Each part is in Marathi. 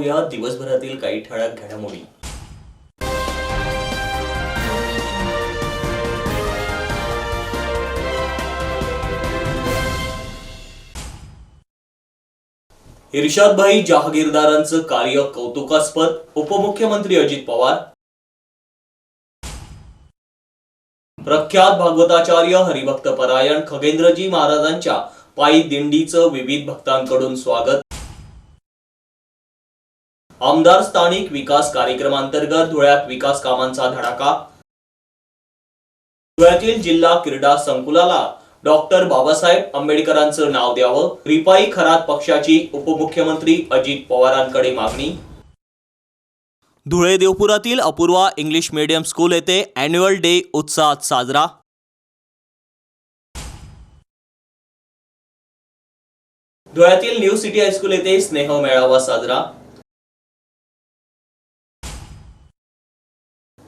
पाहूया दिवसभरातील काही ठळक घडामोडी. इर्शादभाई जहागीरदारांचं कार्य कौतुकास्पद उपमुख्यमंत्री अजित पवार. प्रख्यात भागवताचार्य हरिभक्त परायण खगेंद्रजी महाराजांच्या पायी दिंडीचं विविध भक्तांकडून स्वागत. आमदार स्थानिक विकास कार्यक्रमांतर्गत धुळ्यात विकास कामांचा धडाका. धुळ्यातील जिल्हा क्रीडा संकुलाला डॉक्टर बाबासाहेब आंबेडकरांचं नाव द्यावं. रिपाई खरात पक्षाची उपमुख्यमंत्री अजित पवारांकडे मागणी. धुळे देवपुरातील अपूर्वा इंग्लिश मीडियम स्कूल येथे अॅन्युअल डे उत्साहात साजरा. धुळ्यातील न्यू सिटी हायस्कूल येथे स्नेह मेळावा साजरा.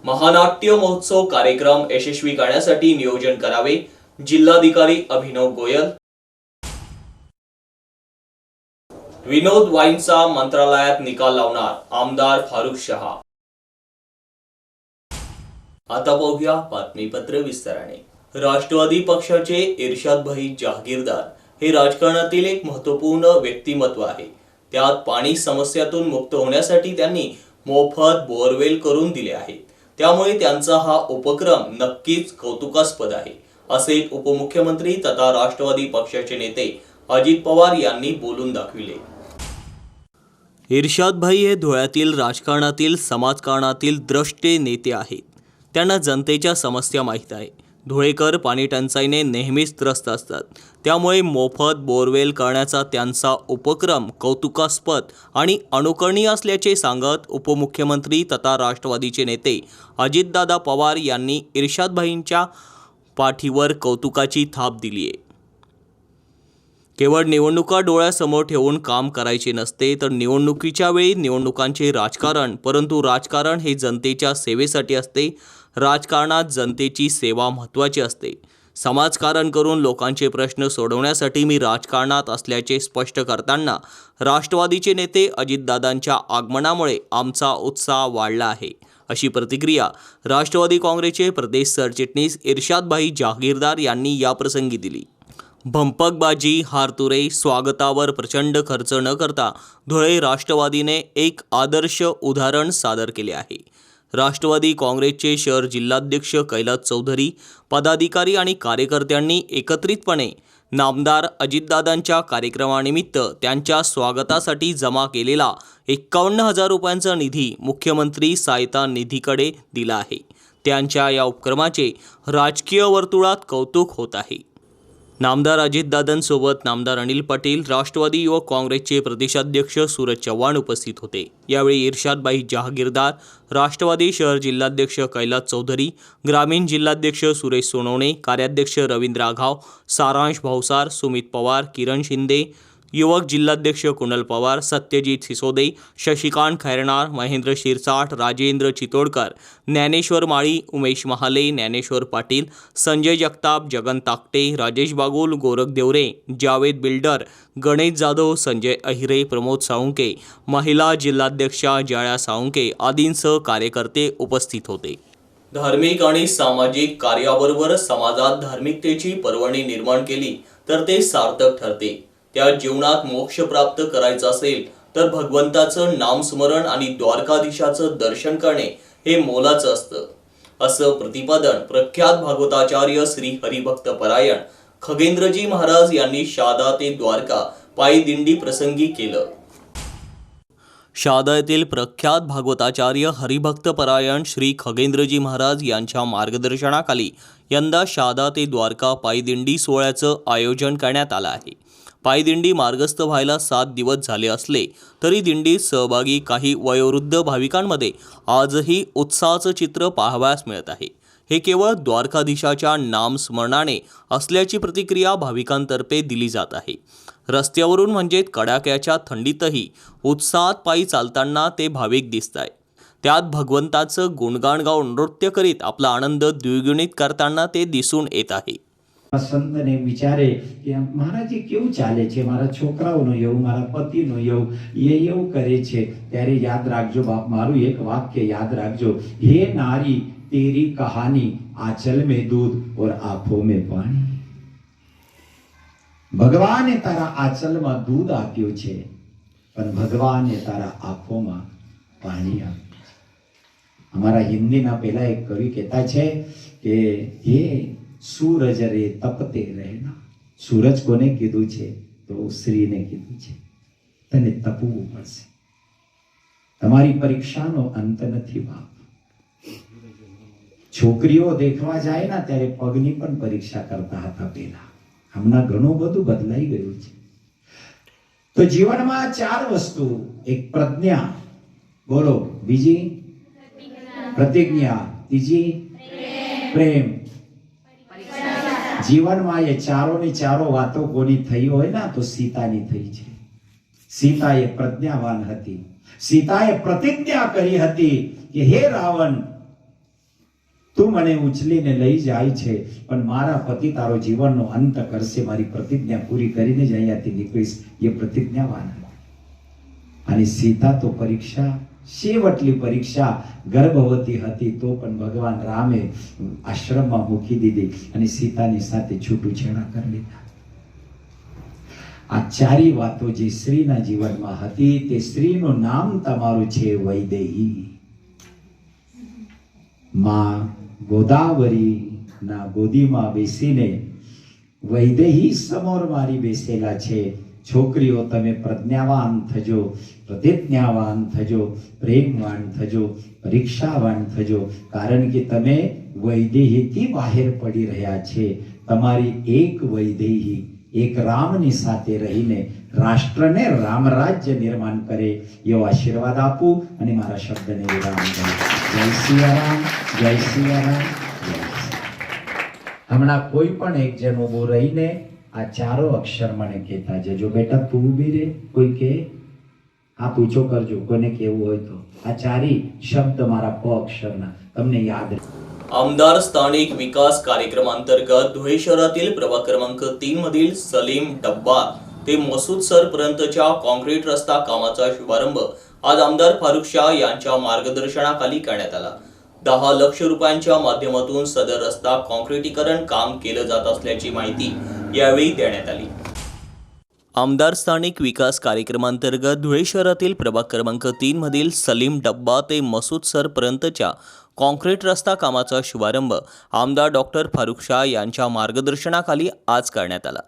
महानाट्य महोत्सव कार्यक्रम यशस्वी करण्यासाठी नियोजन करावे. जिल्हाधिकारी अभिनव गोयल. विनोद वाईनचा मंत्रालयात निकाल लावणार आमदार फारुख शहा. आता पाहूया बातमीपत्र विस्ताराने. राष्ट्रवादी पक्षाचे इर्शाद भाई जहागीरदार हे राजकारणातील एक महत्त्वपूर्ण व्यक्तिमत्व आहे. त्यात पाणी समस्यातून मुक्त होण्यासाठी त्यांनी मोफत बोअरवेल करून दिले आहेत. त्यामुळे त्यांचा हा उपक्रम नक्कीच कौतुकास्पद आहे असे उपमुख्यमंत्री तथा राष्ट्रवादी पक्षाचे नेते अजित पवार यांनी बोलून दाखविले. इर्शादभाई हे धुळ्यातील राजकारणातील समाजकारणातील द्रष्टे नेते आहेत. त्यांना जनतेच्या समस्या माहीत आहे धुळेकर पाणी टंचाईने नेहमीच त्रस्त असतात. त्यामुळे मोफत बोरवेल करण्याचा त्यांचा उपक्रम कौतुकास्पद आणि अनुकरणीय असल्याचे सांगत उपमुख्यमंत्री तथा राष्ट्रवादीचे नेते अजितदादा पवार यांनी इर्शादभाईंच्या पाठीवर कौतुकाची थाप दिली आहे केवळ निवडणुका डोळ्यासमोर ठेवून काम करायचे नसते तर निवडणुकीच्या वेळी निवडणुकांचे राजकारण परंतु राजकारण हे जनतेच्या सेवेसाठी असते राजकारणात जनतेची सेवा महत्त्वाची असते. समाजकारण करून लोकांचे प्रश्न सोडवण्यासाठी मी राजकारणात असल्याचे स्पष्ट करताना राष्ट्रवादीचे नेते अजितदादांच्या आगमनामुळे आमचा उत्साह वाढला आहे. अशी प्रतिक्रिया राष्ट्रवादी काँग्रेसचे प्रदेश सरचिटणीस इर्शादभाई जहागीरदार यांनी याप्रसंगी दिली. भंपकबाजी हारतुरे स्वागतावर प्रचंड खर्च न करता धुळे राष्ट्रवादीने एक आदर्श उदाहरण सादर केले आहे. राष्ट्रवादी काँग्रेसचे शहर जिल्हाध्यक्ष कैलास चौधरी पदाधिकारी आणि कार्यकर्त्यांनी एकत्रितपणे नामदार अजितदादांच्या कार्यक्रमानिमित्त त्यांच्या स्वागतासाठी जमा केलेला एक्कावन्न हजार रुपयांचा निधी मुख्यमंत्री सहायता निधीकडे दिला आहे. त्यांच्या या उपक्रमाचे राजकीय वर्तुळात कौतुक होत आहे. नामदार अजितदादांसोबत नामदार अनिल पाटील राष्ट्रवादी युवक काँग्रेसचे प्रदेशाध्यक्ष सूरज चव्हाण उपस्थित होते. यावेळी इर्शादबाई जहागीरदार राष्ट्रवादी शहर जिल्हाध्यक्ष कैलास चौधरी ग्रामीण जिल्हाध्यक्ष सुरेश सोनवणे कार्याध्यक्ष रवींद्र आघाव सारांश भावसार सुमित पवार किरण शिंदे युवक जिल्हाध्यक्ष कुणाल पवार सत्यजित सिसोदे शशिकांत खैरनार महेंद्र शिरसाठ राजेंद्र चितोडकर ज्ञानेश्वर माळी उमेश महाले ज्ञानेश्वर पाटील संजय जगताप जगन ताकटे राजेश बागुल गोरख देवरे जावेद बिल्डर गणेश जाधव संजय अहिरे प्रमोद साळुंके महिला जिल्हाध्यक्षा जया साळुंके आदींसह कार्यकर्ते उपस्थित होते. धार्मिक आणि सामाजिक कार्याबरोबर समाजात धार्मिकतेची पर्वणी निर्माण केली तर ते सार्थक ठरते. त्या जीवनात मोक्ष प्राप्त करायचं असेल तर भगवंताचं नामस्मरण आणि द्वारकाधीशाचं दर्शन करणे हे मोलाचं असतं. असं प्रतिपादन प्रख्यात भागवताचार्य श्री हरिभक्त परायण खगेंद्रजी महाराज यांनी शादा ते द्वारका पायी दिंडी प्रसंगी केलं. शहादा येथील प्रख्यात भागवताचार्य हरिभक्तपरायण श्री खगेंद्रजी महाराज यांच्या मार्गदर्शनाखाली यंदा शादा ते द्वारका पायदिंडी सोहळ्याचं आयोजन करण्यात आलं आहे. पायदिंडी मार्गस्थ व्हायला सात दिवस झाले असले तरी दिंडीत सहभागी काही वयोवृद्ध भाविकांमध्ये आजही उत्साहाचं चित्र पाहावयास मिळत आहे. हे केवळ द्वारकाधीशाच्या नामस्मरणाने असल्याची प्रतिक्रिया भाविकांतर्फे दिली जात आहे. रस्त्यावरून म्हणजे कडाक्याच्या थंडीतही उत्साहात पायी चालताना ते भाविक दिसत आहे त्यात भगवंताचं गुणगाण गाऊन नृत्य करीत आपला आनंद द्विगुणित करताना ते दिसून येत आहे. સંતને વિચારે કે મહારાજે કેવું ચાલે છે? મારા છોકરાઓનું એવું મારા પતિનું એવું એ એવું કરે છે. ત્યારે યાદ રાખજો બાપ, મારું એક વાક્ય યાદ રાખજો. હે નારી, તેરી કહાની આંચલ મેં દૂધ ઓર આંખો મેં પાણી. ભગવાને તારા આંચલમાં દૂધ આપ્યું છે, પણ ભગવાને તારા આંખોમાં પાણી આપ્યું અમારા હિન્દીના પહેલા એક કવિ કહેતા છે કે, હે સૂરજ રે તપતે રહેના. સૂરજ કોને કીધું છે? તો શ્રીને કીધું છે. તને તપવું પડશે. તમારી પરીક્ષાનો અંત નથી બાપ. છોકરીઓ દેખવા જાય ને ત્યારે પગની પણ પરીક્ષા કરતા હતા પહેલા. હમણાં ઘણું બધું બદલાઈ ગયું છે. તો જીવનમાં ચાર વસ્તુ. એક પ્રજ્ઞા. બોલો, બીજી? પ્રતિજ્ઞા. ત્રીજી? પ્રેમ. જીવનમાં એ ચારોની ચારો વાતો કોની થઈ હોય ને, તો સીતાની થઈ છે. સીતા એ પ્રજ્ઞાવાન હતી. સીતાએ પ્રતિજ્ઞા કરી હતી કે, હે રાવણ, તું મને ઉછલીને લઈ જાય છે, પણ મારા પતિ તારો જીવનનો અંત કરશે. મારી પ્રતિજ્ઞા પૂરી કરીને જ અહીંયાથી નીકળીશ. એ પ્રતિજ્ઞાવાન અને સીતા તો પરીક્ષા છેવટલી પરીક્ષા ગર્ભવતી હતી તો પણ ભગવાન રામે આશ્રમમાં મૂકી દીધી અને સીતાની સાથે છૂટુછેડા કરી લીધા. આ ચારી વાતો જે સ્ત્રીના જીવનમાં હતી તે સ્ત્રીનું નામ તમારું છે વૈદેહી. માં ગોદાવરી ના ગોદીમાં બેસીને વૈદેહી સમોર મારી બેસેલા છે. છોકરીઓ, તમે પ્રજ્ઞાવાન થજો, પ્રતિજ્ઞાવાન થજો, પ્રેમવાન થજો, પરીક્ષાવાન થજો. કારણ કે તમે વૈદેહીથી બહાર પડી રહ્યા છે. તમારી એક વૈદેહી એક રામની સાથે રહીને રાષ્ટ્રને રામ રાજ્ય નિર્માણ કરે એવો આશીર્વાદ આપું અને મારા શબ્દને વિરામ સિયારામ, જય સિયારામ જય સિયારામ. હમણાં કોઈ પણ એક જણ ઊભું રહીને આ ચારો અક્ષર મને કહેતા જજો બેટા તું ઊભી રે કોઈ કે હાથ ઊંચો કરજો કોને કેવું હોય તો આ ચારી શબ્દ મારા પ અક્ષરના તમને યાદ રહે आमदार स्थानिक विकास कार्यक्रम अंतर्गत धुळे शहरातील प्रभाग क्रमांक तीन मधील सलीम डब्बा ते मसूद सर पर्यंतच्या कॉन्क्रीट रस्ता कामाचा शुभारंभ आज आमदार फारुख शाह यांच्या मार्गदर्शनाखाली करण्यात आला दहा लक्ष रुपयांच्या माध्यमातून सदर रस्ता कॉन्क्रिटीकरण काम केलं जात असल्याची माहिती यावेळी देण्यात आली. आमदार स्थानिक विकास कार्यक्रमांतर्गत धुळे शहरातील प्रभाग क्रमांक तीन मधील सलीम डब्बा ते मसूद सर पर्यंतच्या कॉन्क्रीट रस्ता कामाचा शुभारंभ आमदार डॉक्टर फारुख शाह यांच्या मार्गदर्शनाखाली आज करण्यात आला.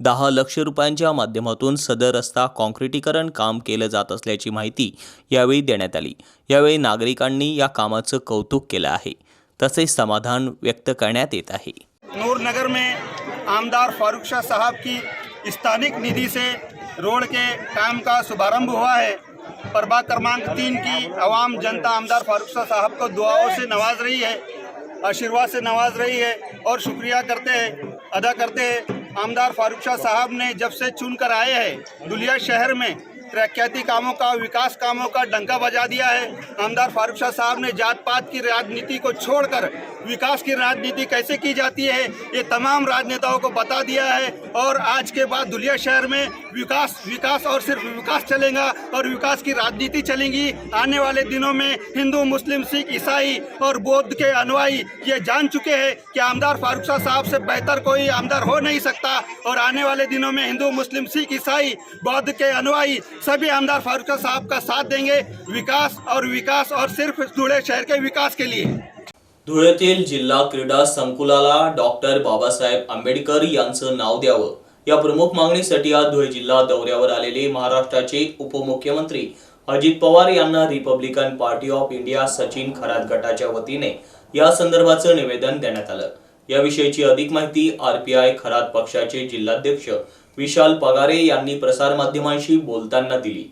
दहा लक्ष रुपयांच्या माध्यमातून सदर रस्ता कॉन्क्रिटीकरण काम केलं जात असल्याची माहिती यावेळी देण्यात आली. यावेळी नागरिकांनी या कामाचं कौतुक केलं आहे. तसेच समाधान व्यक्त करण्यात येत आहे. नूरनगर में आमदार फारूक शाह साहब की स्थानिक निधि से रोड के काम का शुभारंभ हुआ है। प्रभाग क्रमांक तीन की आवाम जनता आमदार फारूक शाह साहब को दुआओं से नवाज़ रही है, आशीर्वाद से नवाज़ रही है और शुक्रिया करते हैं, अदा करते हैं। आमदार फारूक शाह साहब ने जब से चुन कर आए हैं दुलिया शहर में तरक्याती कामों का, विकास कामों का डंका बजा दिया है। आमदार फारूक शाह साहब ने जात पात की राजनीति को छोड़कर विकास की राजनीति कैसे की जाती है, ये तमाम राजनेताओं को बता दिया है। और आज के बाद दुलिया शहर में विकास विकास और सिर्फ़ विकास चलेगा और विकास की राजनीति चलेगी। आने वाले दिनों में हिंदू, मुस्लिम, सिख, ईसाई और बौद्ध के अनुयायी ये जान चुके हैं कि आमदार फारूक शाह साहब से बेहतर कोई आमदार हो नहीं सकता। और आने वाले दिनों में हिंदू, मुस्लिम, सिख, ईसाई, बौद्ध के अनुयायी सभी आमदार फारूक साहब का साथ देंगे विकास और विकास और सिर्फ धुळे शहर के विकास के लिए। धुळ्यातील जिल्हा क्रीडा संकुलाला डॉक्टर बाबासाहेब आंबेडकर यांचं नाव द्यावं. या प्रमुख मागणीसाठी आज धुळे जिल्हा दौऱ्यावर आलेले महाराष्ट्राचे उपमुख्यमंत्री अजित पवार यांना Republican Party of India Sachin Kharat गटाच्या वतीने या संदर्भाचं निवेदन देण्यात आलं. याविषयीची अधिक माहिती आरपीआय खरात पक्षाचे जिल्हाध्यक्ष विशाल पगारे यांनी प्रसारमाध्यमांशी बोलताना दिली.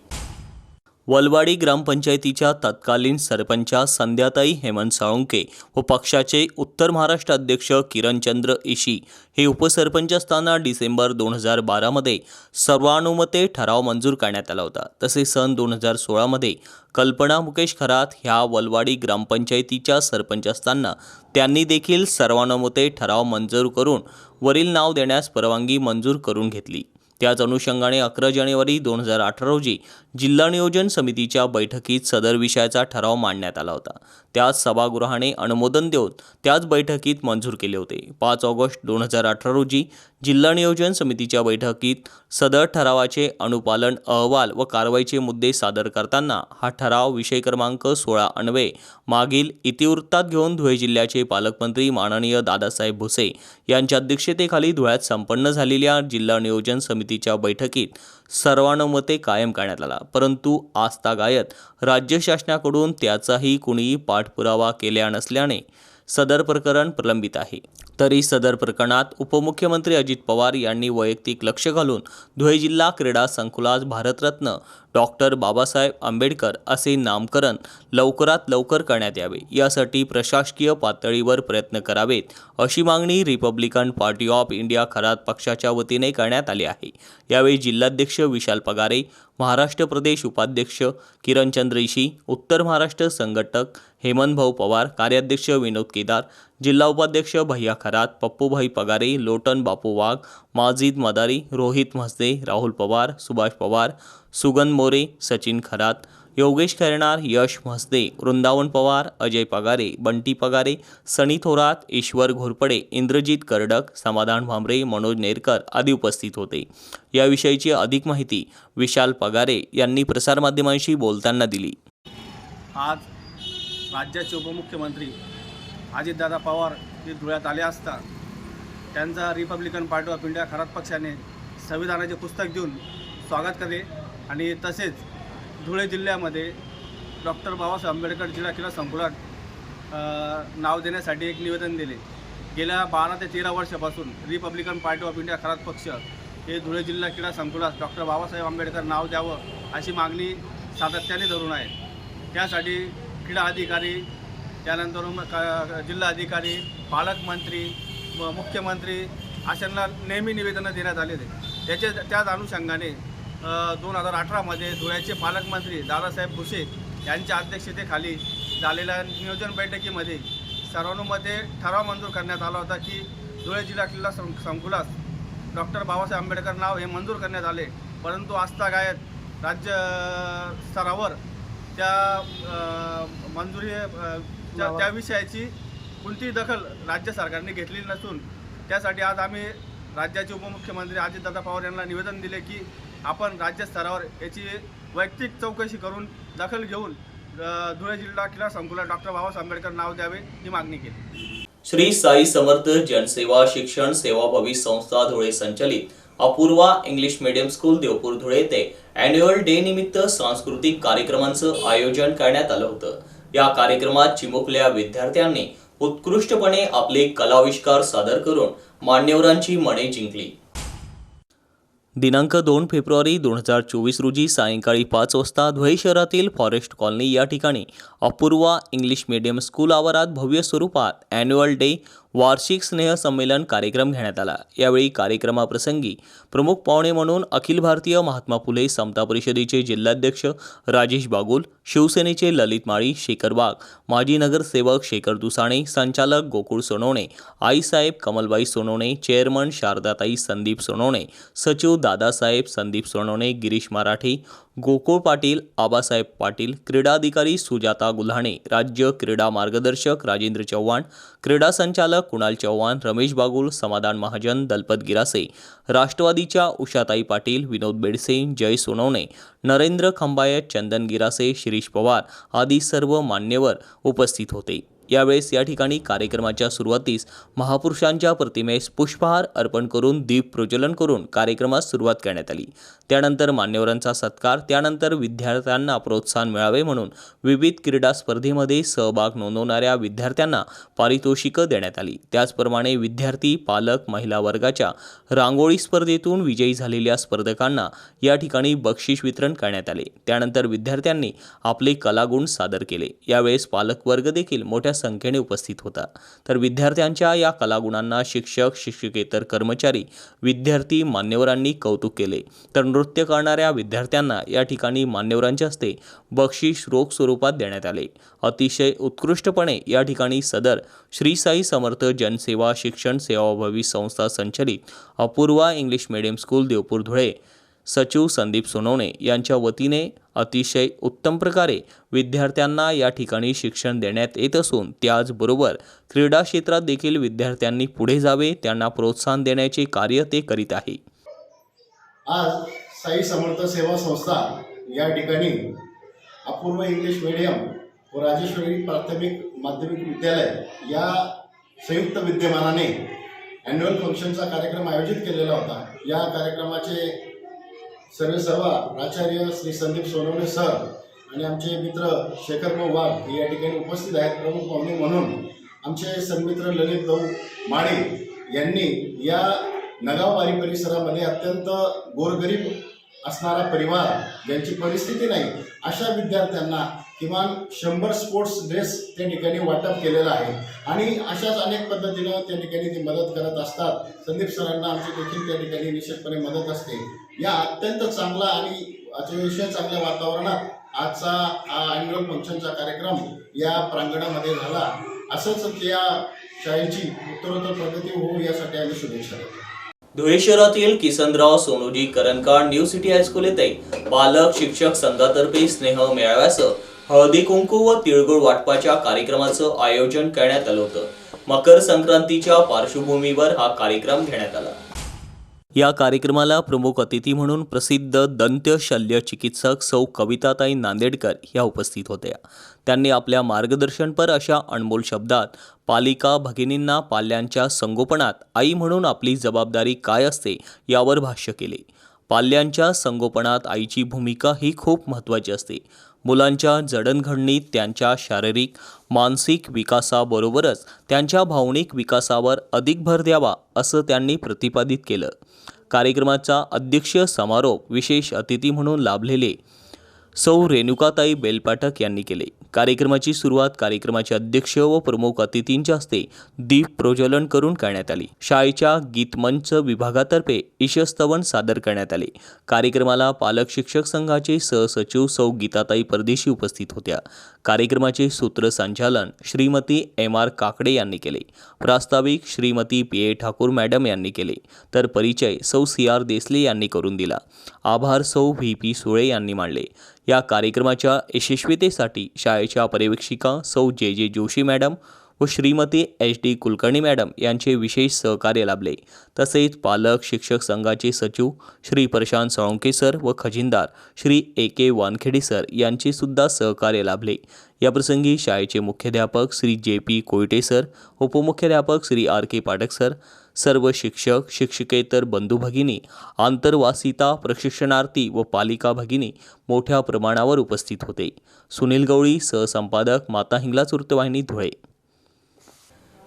वलवाडी ग्रामपंचायतीच्या तत्कालीन सरपंचा संध्याताई हेमंत साळुंके व पक्षाचे उत्तर महाराष्ट्र अध्यक्ष किरणचंद्र इशी हे उपसरपंच असताना डिसेंबर दोन हजार बारामध्ये सर्वानुमते ठराव मंजूर करण्यात आला होता. तसेच सन दोन हजार सोळामध्ये कल्पना मुकेश खरात ह्या वलवाडी ग्रामपंचायतीच्या सरपंच असताना त्यांनी देखील सर्वानुमते ठराव मंजूर करून वरील नाव देण्यास परवानगी मंजूर करून घेतली. त्याच अनुषंगाने अकरा जानेवारी दोन हजार अठरा रोजी जिल्हा नियोजन समितीच्या बैठकीत सदर विषयाचा ठराव मांडण्यात आला होता. त्या सभागृहाने अनुमोदन देऊन त्याच बैठकीत मंजूर केले होते. पाच ऑगस्ट दोन हजार अठरा रोजी जिल्हा नियोजन समितीच्या बैठकीत सदर ठरावाचे अनुपालन अहवाल व कारवाईचे मुद्दे सादर करताना हा ठराव विषय क्रमांक सोळा अन्वये मागील इतिवृत्तात घेऊन धुळे जिल्ह्याचे पालकमंत्री माननीय दादासाहेब भुसे यांच्या अध्यक्षतेखाली धुळ्यात संपन्न झालेल्या जिल्हा नियोजन समितीच्या बैठकीत सर्वानुमते कायम करण्यात आला. परंतु आस्थागायत राज्य शासनाकडून त्याचाही कुणीही पाठपुरावा केल्या नसल्याने सदर प्रकरण प्रलंबित आहे. तरी सदर प्रकरणात उपमुख्यमंत्री अजित पवार यांनी वैयक्तिक लक्ष घालून धुळे जिल्हा क्रीडा संकुलात भारतरत्न डॉक्टर बाबासाहेब आंबेडकर असे नामकरण लवकरात लवकर करण्यात यावे. यासाठी प्रशासकीय पातळीवर प्रयत्न करावेत अशी मागणी Republican Party of India Kharat पक्षाच्या वतीने करण्यात आली आहे. यावेळी जिल्हाध्यक्ष विशाल पगारे महाराष्ट्र प्रदेश उपाध्यक्ष किरणचंद्र ऋषी उत्तर महाराष्ट्र संघटक हेमंतभाऊ पवार कार्याध्यक्ष विनोद केदार जिल्हा उपाध्यक्ष भैया खरात पप्पूभाई पगारे लोटन बापू वाघ माजिद मदारी रोहित म्हसदे राहुल पवार सुभाष पवार सुगन मोरे सचिन खरात योगेश खैरणार यश म्हसदे वृंदावन पवार अजय पगारे बंटी पगारे सनी थोरात ईश्वर घोरपडे इंद्रजित कर्डक समाधान भांबरे मनोज नेरकर आदी उपस्थित होते. याविषयीची अधिक माहिती विशाल पगारे यांनी प्रसारमाध्यमांशी बोलताना दिली. आज राज्याचे उपमुख्यमंत्री अजितदादा पवार हे धुळ्यात आले असता त्यांचा Republican Party of India Kharat पक्षाने संविधानाचे पुस्तक देऊन स्वागत केले आणि तसेच धुळे जिल्ह्यामध्ये डॉक्टर बाबासाहेब आंबेडकर जिल्हा क्रीडा संकुलात नाव देण्यासाठी एक निवेदन दिले. गेल्या बारा ते तेरा वर्षापासून Republican Party of India Kharat पक्ष हे धुळे जिल्हा क्रीडा संकुलात डॉक्टर बाबासाहेब आंबेडकर नाव द्यावं अशी मागणी सातत्याने धरून आहे. त्यासाठी क्रीडा अधिकारी त्यानंतर मग क- जिल्हा अधिकारी पालकमंत्री व मुख्यमंत्री अशांना नेहमी निवेदनं देण्यात आलेले त्याचे त्याच अनुषंगाने दोन हजार अठरामध्ये धुळ्याचे पालकमंत्री दादासाहेब भुसे यांच्या अध्यक्षतेखाली झालेल्या नियोजन बैठकीमध्ये सर्वानुमते ठराव मंजूर करण्यात आला होता की धुळे जिल्हा किल्ला सं संकुलात डॉक्टर बाबासाहेब आंबेडकर नाव हे मंजूर करण्यात आले. परंतु आस्थागायत राज्य स्तरावर त्या मंजुरी त्या त्या विषयाची कोणतीही दखल राज्य सरकारने घेतलेली नसून त्यासाठी आज आम्ही राज्याचे उपमुख्यमंत्री अजितदादा पवार यांना निवेदन दिले की आपण राज्य स्तरावर याची वैयक्तिक चौकशी करून दखल घेऊन धुळे जिल्हा क्रीडा संकुलात डॉक्टर बाबासाहेब आंबेडकर नाव द्यावे ही मागणी केली. श्री साई समर्थ जनसेवा शिक्षण सेवाभावी संस्था धुळे संचलित Apurva English medium school Deopur Dhule येथे अॅन्युअल डे निमित्त सांस्कृतिक कार्यक्रमांचं आयोजन करण्यात आलं होतं. या कार्यक्रमात चिमुकल्या विद्यार्थ्यांनी उत्कृष्टपणे आपले कलाविष्कार सादर करून मान्यवरांची मने जिंकली. दिनांक दोन फेब्रुवारी दोन हजार चोवीस रोजी सायंकाळी पाच वाजता धुळे शहरातील फॉरेस्ट कॉलनी या ठिकाणी अपूर्वा इंग्लिश मीडियम स्कूल आवारात भव्य स्वरूपात ॲन्युअल डे वार्षिक स्नेहसंमेलन कार्यक्रम घेण्यात आला. यावेळी कार्यक्रमाप्रसंगी प्रमुख पाहुणे म्हणून अखिल भारतीय महात्मा फुले समता परिषदेचे जिल्हाध्यक्ष राजेश बागुल शिवसेनेचे ललित माळी शेखर वाघ माजी नगरसेवक शेखर दुसाणे संचालक गोकुळ सोनवणे आईसाहेब कमलबाई सोनवणे चेअरमन शारदाताई संदीप सोनवणे सचिव दादासाहेब संदीप सोनवणे गिरीश मराठे गोकुळ पाटील आबासाहेब पाटील क्रीडाधिकारी सुजाता गुल्हाणे राज्य क्रीडा मार्गदर्शक राजेंद्र चव्हाण क्रीडा संचालक कुणाल चव्हाण रमेश बागुल समाधान महाजन दलपत गिरासे राष्ट्रवादीच्या उषाताई पाटील विनोद बेडसे जय सोनवणे नरेंद्र खंबायत चंदन गिरासे शिरीष पवार आदी सर्व मान्यवर उपस्थित होते. यावेळेस या ठिकाणी कार्यक्रमाच्या सुरुवातीस महापुरुषांच्या प्रतिमेस पुष्पहार अर्पण करून दीप प्रज्वलन करून कार्यक्रमास सुरुवात करण्यात आली. त्यानंतर मान्यवरांचा सत्कार त्यानंतर विद्यार्थ्यांना प्रोत्साहन मिळावे म्हणून विविध क्रीडा स्पर्धेमध्ये सहभाग नोंदवणाऱ्या विद्यार्थ्यांना पारितोषिकं देण्यात आली. त्याचप्रमाणे विद्यार्थी पालक महिला वर्गाच्या रांगोळी स्पर्धेतून विजयी झालेल्या स्पर्धकांना या ठिकाणी बक्षीस वितरण करण्यात आले. त्यानंतर विद्यार्थ्यांनी आपले कलागुण सादर केले. यावेळेस पालकवर्ग देखील मोठ्या संख्येने उपस्थित होता. तर विद्यार्थ्यांच्या या कलागुणांना शिक्षक शिक्षकेतर कर्मचारी विद्यार्थी मान्यवरांनी कौतुक केले. तर नृत्य करणाऱ्या विद्यार्थ्यांना या ठिकाणी मान्यवरांच्या हस्ते बक्षीस रोख स्वरूपात देण्यात आले. अतिशय उत्कृष्टपणे या ठिकाणी सदर श्री साई समर्थ जनसेवा शिक्षण सेवाभावी संस्था संचलित Apurva English medium school Deopur Dhule सचिव संदीप सोनवणे यांच्या वतीने अतिशय उत्तम प्रकारे विद्यार्थ्यांना या ठिकाणी शिक्षण देण्यात येत असून त्याचबरोबर क्रीडा क्षेत्रात देखील विद्यार्थ्यांनी पुढे जावे त्यांना प्रोत्साहन देण्याचे कार्य ते करीत आहे. आज साई समर्थ सेवा संस्था या ठिकाणी अपूर्व इंग्लिश मीडियम व राजेश्वरी प्राथमिक माध्यमिक विद्यालय या संयुक्त विद्यमानाने ॲन्युअल फंक्शनचा कार्यक्रम आयोजित केलेला होता. या कार्यक्रमाचे सर्व सर्व प्राचार्य श्री संदीप सोनवणे सर आणि आमचे मित्र शेखर भाऊ वाघ हे या ठिकाणी उपस्थित आहेत. प्रमुख पाहुणे म्हणून आमचे सन्मित्र ललित भाऊ माळे यांनी या नगावारी परिसरामध्ये अत्यंत गोरगरीब असणारा परिवार ज्यांची परिस्थिती नाही अशा विद्यार्थ्यांना किमान शंभर स्पोर्ट्स ड्रेस त्या ठिकाणी वाटप केलेलं आहे. आणि अशाच अनेक पद्धतीनं त्या ठिकाणी ते मदत करत असतात. संदीप सरांना आमची देखील त्या ठिकाणी निश्चितपणे मदत असते. या अत्यंत चांगला आणि अतिशय चांगल्या वातावरणात आजचा अॅन्युअल फंक्शनचा कार्यक्रम या प्रांगणामध्ये झाला. असंच या शाळेची उत्तरोत्तर प्रगती होऊ यासाठी आम्ही शुभेच्छा देतो. धुळे शहरातील Kisanrao Sonoji Karankal new city high school येथे बालक शिक्षक संघातर्फे स्नेह मेळाव्यासह हळदी कुंकू व तिळगुळ वाटपाच्या कार्यक्रमाचं आयोजन करण्यात आलं होतं. मकर संक्रांतीच्या पार्श्वभूमीवर हा कार्यक्रम घेण्यात आला. या कार्यक्रमाला प्रमुख अतिथी म्हणून प्रसिद्ध दंत्य शल्य चिकित्सक सौ कविताताई नांदेडकर या उपस्थित होत्या. त्यांनी आपल्या मार्गदर्शनपर अशा अनमोल शब्दात पालिका भगिनींना पाल्यांच्या संगोपनात आई म्हणून आपली जबाबदारी काय असते यावर भाष्य केले. पाल्यांच्या संगोपनात आईची भूमिका ही खूप महत्त्वाची असते. मुलांच्या जडणघडणीत त्यांच्या शारीरिक मानसिक विकासाबरोबरच त्यांच्या भावनिक विकासावर अधिक भर द्यावा असं त्यांनी प्रतिपादित केलं. कार्यक्रमाचा अध्यक्ष समारोप विशेष अतिथी म्हणून लाभलेले सौ रेणुकाताई बेलपाठक यांनी केले. कार्यक्रमाची सुरुवात कार्यक्रमाचे अध्यक्ष व प्रमुख अतिथींच्या हस्ते दीप प्रज्वलन करून करण्यात आली. शाळेच्या गीतमंच विभागातर्फे ईशस्तवन सादर करण्यात आले. कार्यक्रमाला पालक शिक्षक संघाचे सहसचिव सौ गीताताई परदेशी उपस्थित होत्या. कार्यक्रमाचे सूत्रसंचालन श्रीमती एम आर काकडे यांनी केले. प्रास्ताविक Shrimati P A Thakur madam यांनी केले. तर परिचय सौ सी आर देसले यांनी करून दिला. आभार सौ व्ही पी सुळे यांनी मांडले. या कार्यक्रमाच्या यशस्वीतेसाठी शाळेच्या पर्यवेक्षिका सौ जे जे जोशी मॅडम व Shrimati H D Kulkarni madam यांचे विशेष सहकार्य लाभले. तसेच पालक शिक्षक संघाचे सचिव श्री प्रशांत साळुंके सर व खजिनदार Shri A K Wankhede sir यांचे सुद्धा सहकार्य लाभले. याप्रसंगी शाळेचे मुख्याध्यापक Shri J P Koyate sir उपमुख्याध्यापक Shri R K Pathak sir सर्व शिक्षक शिक्षिकेतर बंधू भगिनी आंतरवासिता प्रशिक्षणार्थी व पालिका भगिनी मोठ्या प्रमाणावर उपस्थित होते. सुनील गवळी सहसंपादक माता हिंगलाज वृत्तवाहिनी धुळे.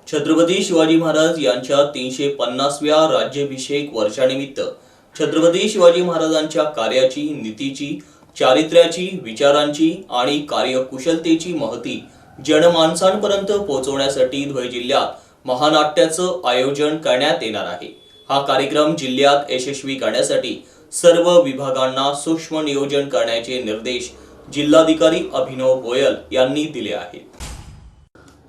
छत्रपती शिवाजी महाराज यांच्या तीनशे पन्नासव्या राज्याभिषेक वर्षानिमित्त छत्रपती शिवाजी महाराजांच्या कार्याची नीतीची चारित्र्याची विचारांची आणि कार्यकुशलतेची महती जनमानसांपर्यंत पोहोचवण्यासाठी धुळे जिल्ह्यात महानाट्याचं आयोजन करण्यात येणार आहे. हा कार्यक्रम जिल्ह्यात यशस्वी करण्यासाठी सर्व विभागांना सूक्ष्म नियोजन करण्याचे निर्देश जिल्हाधिकारी अभिनव गोयल यांनी दिले आहेत.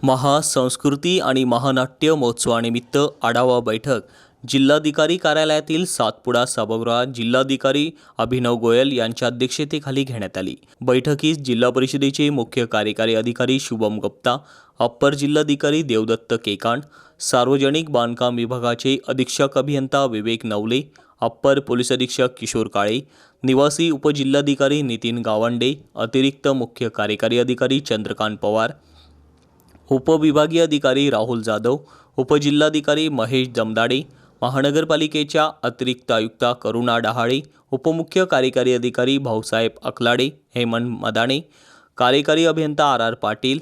महासंस्कृती आणि महानाट्य महोत्सवानिमित्त आढावा बैठक जिल्हाधिकारी कार्यालयातील सातपुडा सभागृहात जिल्हाधिकारी अभिनव गोयल यांच्या अध्यक्षतेखाली घेण्यात आली. बैठकीस जिल्हा परिषदेचे मुख्य कार्यकारी अधिकारी शुभम गुप्ता अप्पर जिल्हाधिकारी देवदत्त केकांड सार्वजनिक बांधकाम विभागाचे अधीक्षक अभियंता विवेक नवले अप्पर पोलीस अधीक्षक किशोर काळे निवासी उपजिल्हाधिकारी नितीन गावंडे अतिरिक्त मुख्य कार्यकारी अधिकारी चंद्रकांत पवार उपविभागीय अधिकारी राहुल जाधव उपजिल्हाधिकारी महेश जमदाडे महानगरपालिकेच्या अतिरिक्त आयुक्ता करुणा डहाळे उपमुख्य कार्यकारी अधिकारी भाऊसाहेब अकलाडे हेमंत मदाणे कार्यकारी अभियंता आर आर पाटील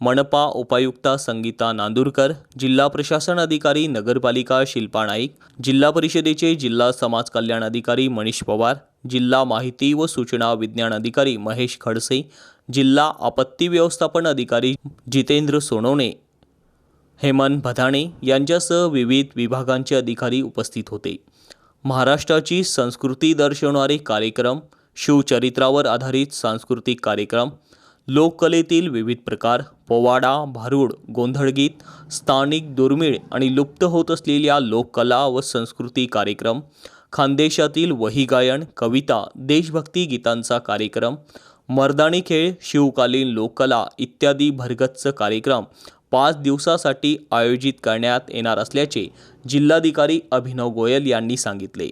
मनपा उपायुक्ता संगीता नांदूरकर जिल्हा प्रशासन अधिकारी नगरपालिका शिल्पा नाईक जिल्हा परिषदेचे जिल्हा समाज कल्याण अधिकारी मनीष पवार जिल्हा माहिती व सूचना विज्ञान अधिकारी महेश खडसे जिल्हा आपत्ती व्यवस्थापन अधिकारी जितेंद्र सोनवणे हेमंत भदाणे यांच्यासह विविध विभागांचे अधिकारी उपस्थित होते. महाराष्ट्राची संस्कृती दर्शवणारे कार्यक्रम शिवचरित्रावर आधारित सांस्कृतिक कार्यक्रम लोककलेतील विविध प्रकार पोवाडा भारूड गोंधळगीत स्थानिक दुर्मिळ आणि लुप्त होत असलेल्या लोककला व संस्कृती कार्यक्रम खानदेशातील वही गायन कविता देशभक्ती गीतांचा कार्यक्रम मर्दानी खेळ शिवकालीन लोककला इत्यादी भरगच्च कार्यक्रम पाच दिवसासाठी आयोजित करण्यात येणार असल्याचे जिल्हाधिकारी अभिनव गोयल यांनी सांगितले.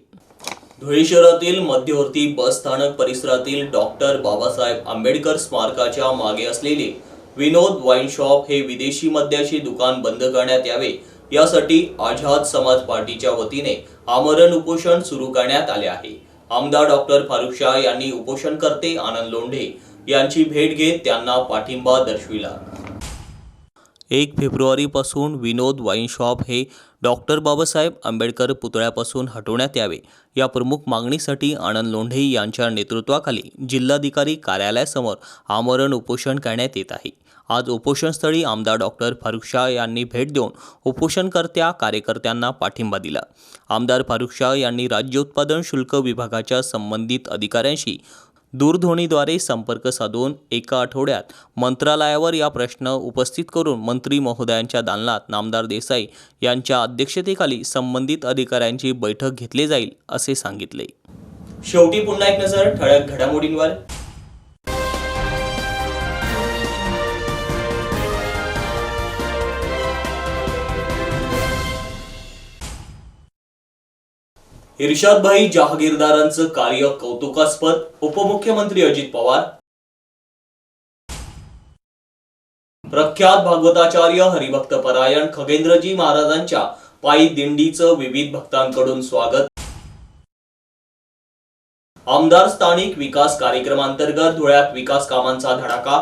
धुळे शहरातील मध्यवर्ती बस स्थानक परिसरातील डॉक्टर बाबासाहेब आंबेडकर स्मारकाच्या मागे असलेले विनोद वाईन शॉप हे विदेशी मद्याचे दुकान बंद करण्यात यावे यासाठी आझाद समाज पार्टीच्या वतीने आमरण उपोषण सुरू करण्यात आले आहे. आमदार डॉक्टर फारुख शाह यांनी उपोषणकर्ते आनंद लोंढे यांची भेट घेत त्यांना पाठिंबा दर्शविला. एक फेब्रुवारीपासून विनोद वाईन शॉप हे डॉक्टर बाबासाहेब आंबेडकर पुतळ्यापासून हटवण्यात यावे. या प्रमुख मागणीसाठी आनंद लोंढे यांच्या नेतृत्वाखाली जिल्हाधिकारी कार्यालयासमोर आमरण उपोषण करण्यात येत आहे. आज उपोषणस्थळी आमदार डॉक्टर फारुख शाह यांनी भेट देऊन उपोषणकर्त्या कार्यकर्त्यांना पाठिंबा दिला. आमदार फारुख शाह यांनी राज्य उत्पादन शुल्क विभागाच्या संबंधित अधिकाऱ्यांशी दूरध्वनीद्वारे संपर्क साधून एका आठवड्यात मंत्रालयावर या प्रश्न उपस्थित करून मंत्री महोदयांच्या दालनात नामदार देसाई यांच्या अध्यक्षतेखाली संबंधित अधिकाऱ्यांची बैठक घेतली जाईल असे सांगितले. शेवटी पुन्हा एक नजर ठळक घडामोडींवर. इर्शादभाई जहागीरदारांचं कार्य कौतुकास्पद उपमुख्यमंत्री अजित पवार. प्रख्यात भागवताचार्य हरिभक्त परायण खगेंद्रजी महाराजांच्या पायी दिंडीचं विविध भक्तांकडून स्वागत. आमदार स्थानिक विकास कार्यक्रमांतर्गत धुळ्यात विकास कामांचा धडाका.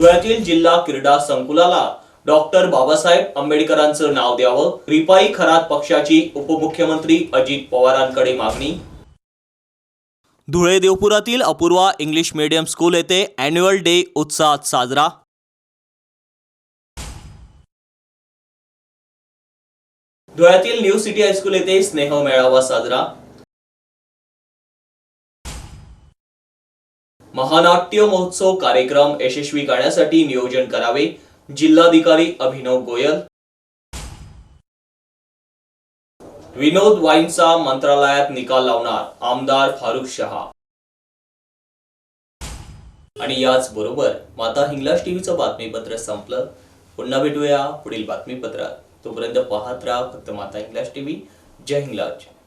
धुळ्यातील जिल्हा क्रीडा संकुलाला डॉक्टर बाबासाहेब आंबेडकरांचं नाव द्यावं. रिपाई खरात पक्षाची उपमुख्यमंत्री अजित पवारांकडे मागणी. धुळे देवपुरातील अपूर्वा इंग्लिश मीडियम स्कूल येथे अॅन्युअल डे उत्साहात साजरा. धुळ्यातील न्यू सिटी हायस्कूल येथे स्नेह मेळावा साजरा. महानाट्य महोत्सव कार्यक्रम यशस्वी करण्यासाठी नियोजन करावे. जिल्हाधिकारी अभिनव गोयल. विनोद वाईनचा मंत्रालयात निकाल लावणार आमदार फारुख शहा. आणि याच बरोबर माता हिंगलाज टीव्हीचं बातमीपत्र संपलं. पुन्हा भेटूया पुढील बातमीपत्रात. तोपर्यंत पाहत राहा फक्त माता हिंगलाज टीव्ही. जय हिंगलाज.